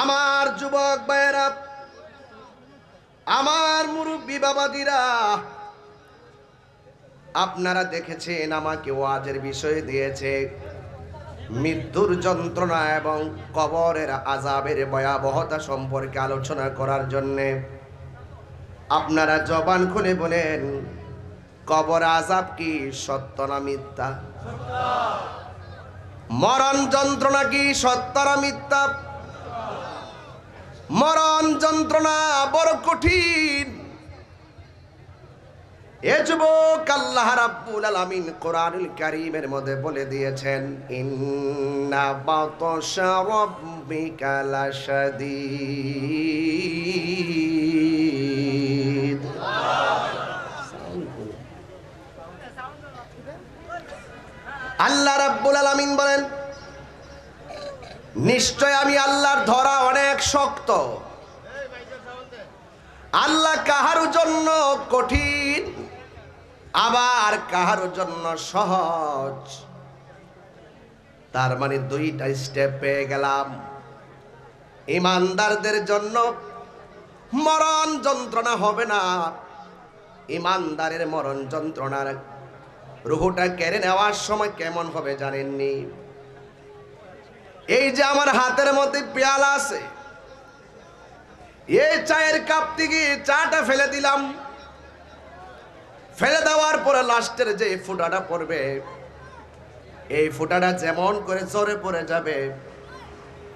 আমার যুবক ভাইয়েরা, আমার মুরব্বী বাবাদিরা, আপনারা দেখেছেন, আমাকে ওয়াজের বিষয় দিয়েছে। মৃত্যুর যন্ত্রণা এবং কবরের আজাবের ভয়াবহতা সম্পর্কে আলোচনা করার জন্যে আপনারা জবান খুলে বলেন, কবর আজাব কি সত্য না মিথ্যা? মরণ যন্ত্রণা কি সত্য না মিথ্যা? মরণ যন্ত্রণা বড় কঠিন। এ যুবক আল্লাহ রাব্বুল আলামিন কোরআনুল কারীমের মধ্যে বলে দিয়েছেন, ইন্না বাতাশা রাব্বিকা লাশাদীদ। আল্লাহ রাব্বুল আলামিন বলেন নিশ্চয় আমি আল্লাহর ধরা অনেক শক্ত। আল্লাহ কাহার জন্য কঠিন, আবার কাহার জন্য সহজ। তার মানে দুইটা স্টেপ পেয়ে গেলাম। ইমানদারদের জন্য মরণ যন্ত্রণা হবে না। ইমানদারের মরণ যন্ত্রণার রুহুটা কেড়ে নেওয়ার সময় কেমন হবে জানেননি? এই যে আমার হাতের মধ্যে পেয়ালা আছে, এই চায়ের কাপ থেকে চাটা ফেলে দিলাম। ফেলে দেওয়ার পরে লাস্টের যে ফুটাটা পড়বে, এই ফুটাটা যেমন করে জোরে পড়ে যাবে,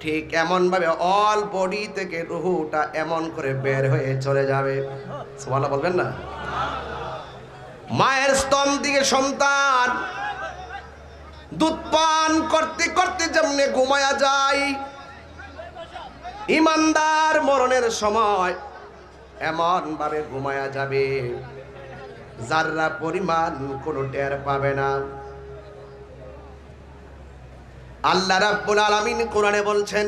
ঠিক এমন ভাবে অল বডি থেকে রুহুটা এমন করে বের হয়ে চলে যাবে। সুবহানাল্লাহ বলবেন না? মায়ের স্তন দিকে সন্তান দুধ পান করতে করতে যেমনি ঘুমায়া যায়। ইমানদার মরণের সময় এমন ভাবে ঘুমায়া যাবে, যাররা পরিমাণ কোনো টের পাবে না। আল্লাহ রাব্বুল আলামিন কোরআনে বলছেন,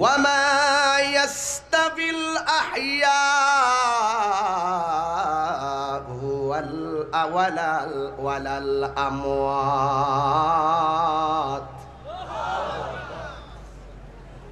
ওয়ামা ইয়াস্তাবিল আহইয়া ওয়াল আওয়ালাল ওয়ালাল আমওয়াত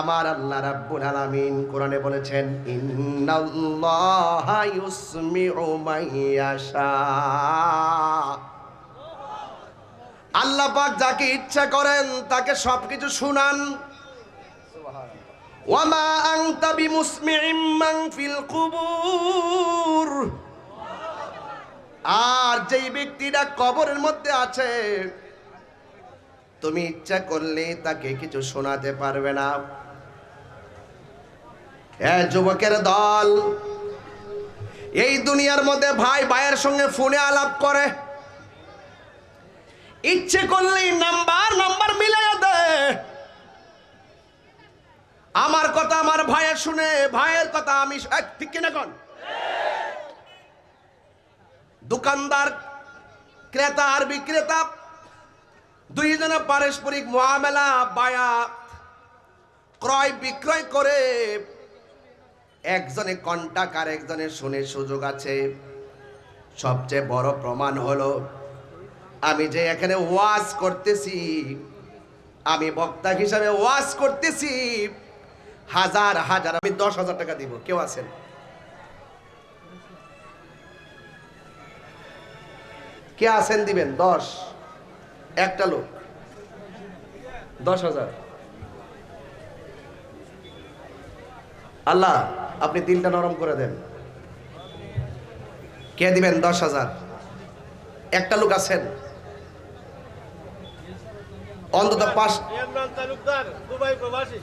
আমার আল্লাহ রাব্বুল আলামিন কোরআনে বলেছেন, ইন্নাল্লাহা ইউসমিউ মাইয়াশা আল্লাহ পাক যাকে ইচ্ছা করেন, তাকে সবকিছু শুনান। ওয়ামা আনতা বিমুসমিইম মান ফিল কুবুর। আর যেই ব্যক্তিটা কবরের মধ্যে আছে, তুমি ইচ্ছা করলে তাকে কিছু শোনাতে পারবে না। যুবকের দল, এই দুনিয়ার মধ্যে ভাই ভাইয়ের সঙ্গে ফোনে আলাপ করে। ইচ্ছে করলেই নাম্বার নাম্বার মিলে দে। আমার কথা আমার ভাইয়ের শুনে, ভাইয়ের কথা আমি ঠিক কিনা কন? দোকানদার, ক্রেতা আর বিক্রেতা, দুইজনে পারস্পরিক মহামেলা বায়া ক্রয় বিক্রয় করে একজনে কন্টাক আর একজনের শুনে সুযোগ আছে। সবচেয়ে বড় প্রমাণ হলো, আমি যে এখানে ওয়াজ করতেছি, আমি বক্তা হিসাবে ওয়াজ করতেছি, হাজার হাজার, আমি দশ হাজার টাকা দিব, কেউ আছেন কে আছেন দিবেন? দশ। একটা লোক। দশ হাজার। আল্লাহ আপনি দিলটা নরম করে দেন। কে দিবেন? দশ হাজার। একটা লোক আছেন। অন্তত পাঁচ তালুকদার দুবাই প্রবাসী।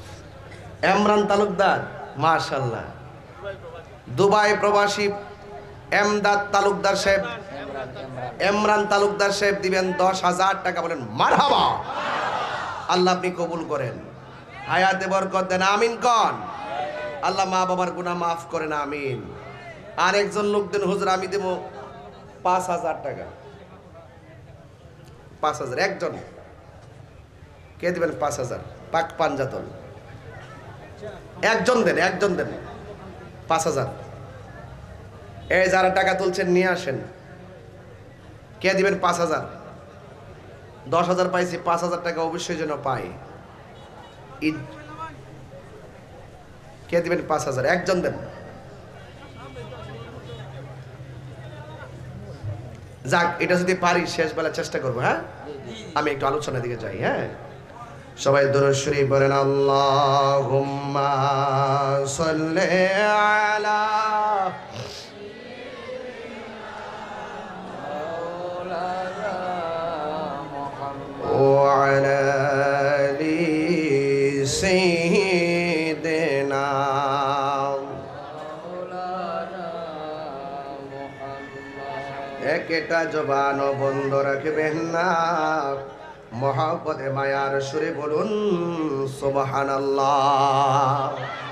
এমরান তালুকদার মাশাল্লাহ দুবাই প্রবাসী। দুবাই প্রবাসী এমদাদ তালুকদার সাহেব। এমরান তালুকদার সাহেব দিবেন দশ হাজার টাকা। বলেন মারহাবা। আল্লাহ আপনি কবুল করেন। হায়াতে বরকত দেন আমিন কন। আল্লাহ মা বাবার গুণা মাফ করে না আমিন। আর একজন লোক দেন, হুজুর, আমি দেব পাঁচ হাজার টাকা। পাঁচ হাজার, একজন। কে দিবেন পাঁচ হাজার? পাক পাঞ্জাতন একজন দেন একজন দেন। পাঁচ হাজার। এই যারা টাকা তুলছেন, নিয়ে আসেন। কে দিবেন পাঁচ হাজার? দশ হাজার পাইছি, পাঁচ হাজার টাকা অবশ্যই যেন পাই। কে দিবেন? পাঁচ হাজার। একজন দেন। যাক, এটা যদি পারি, শেষবেলা চেষ্টা করব হ্যাঁ? আমি একটু আলোচনার দিকে যাই হ্যাঁ? সবাই দরশ্বরী বলেন আল্লাহ আলা Allah একটা জবানও বন্ধ রাখবেন না। মহাপদে মায়ার সুরে বলুন সুবহানাল্লাহ।